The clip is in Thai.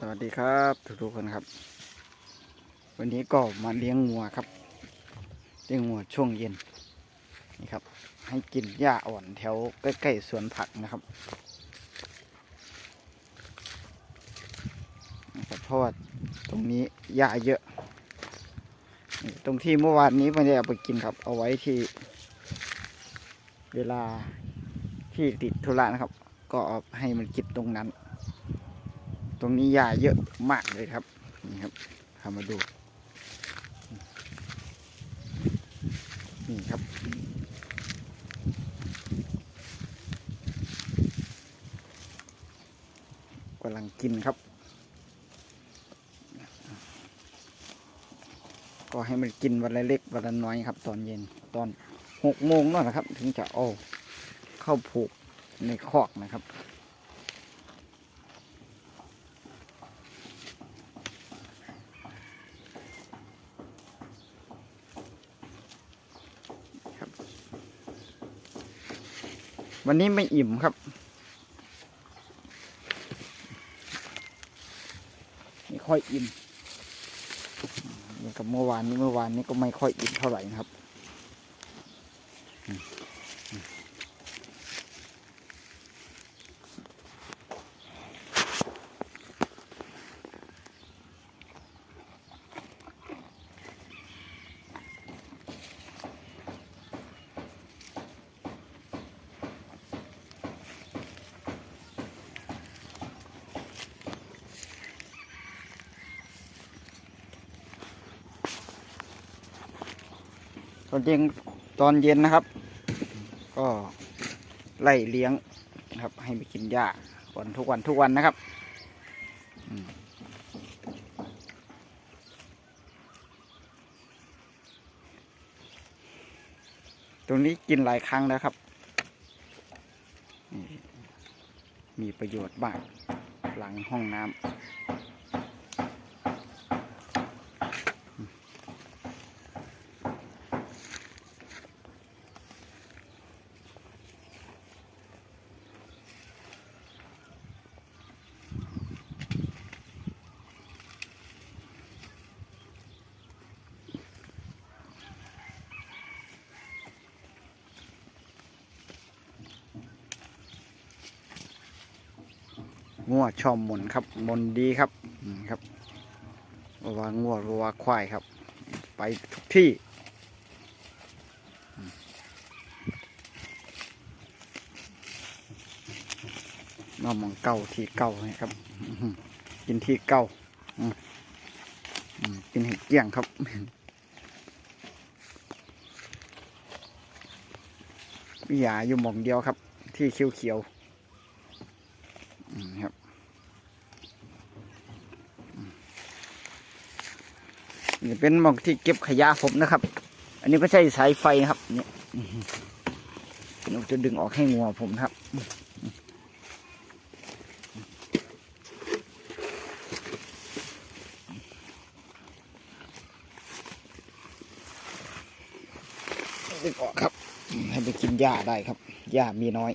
สวัสดีครับทุกๆคนครับ วันนี้ก็มาเลี้ยงงัวครับ เลี้ยงงัวช่วงเย็นนี่ครับ ให้กินหญ้าอ่อนแถวใกล้ๆสวนผักนะครับนะครับเพราะว่าตรงนี้หญ้าเยอะ ตรงที่เมื่อวานนี้ไม่ได้เอาไปกินครับ เอาไว้ที่เวลาที่ติดธุระนะครับ ก็เอาให้มันกินตรงนั้น รงนี้หญ้าเยอะมากเลยครับ นี่ครับพามาดู นี่ครับ กำลังกินครับ ก็ให้มันกินวันละเล็กวันละน้อยครับ ตอนเย็นตอนหกโมงนั่นนะครับ ถึงจะเอาเข้าผูกในคอกนะครับ วันนี้ไม่อิ่มครับ ไม่ค่อยอิ่มเหมือนกับเมื่อวานนี้เมื่อวานนี้ก็ไม่ค่อยอิ่มเท่าไหร่นะครับ อนเย็นตอนเย็นนะครับ ก็ไล่เลี้ยงนะครับ ให้ไปกินหญ้าวันทุกวันทุกวันนะครับตรงนี้กินหลายครั้งแล้วครับ มีประโยชน์มากหลังห้องน้ำ งัวชอมมนครับ มนดีครับครับวัวงัววัวควายครับ ไปทุกที่มน้องมองเก่าที่เก่านะครับกินที่เก่ากินเห็ดเกี้ยงครับมีหยาอยู่หมองเดียวครับ ที่เขียวๆ อืมครับอืม นี่เป็นหมองที่เก็บขยะผมนะครับ อันนี้ก็ใช้สายไฟนะครับเนี่ยอื้อหือผมจะดึงออกให้งัวผมครับดึงออกครับ ให้ไปกินหญ้าได้ครับหญ้ามีน้อย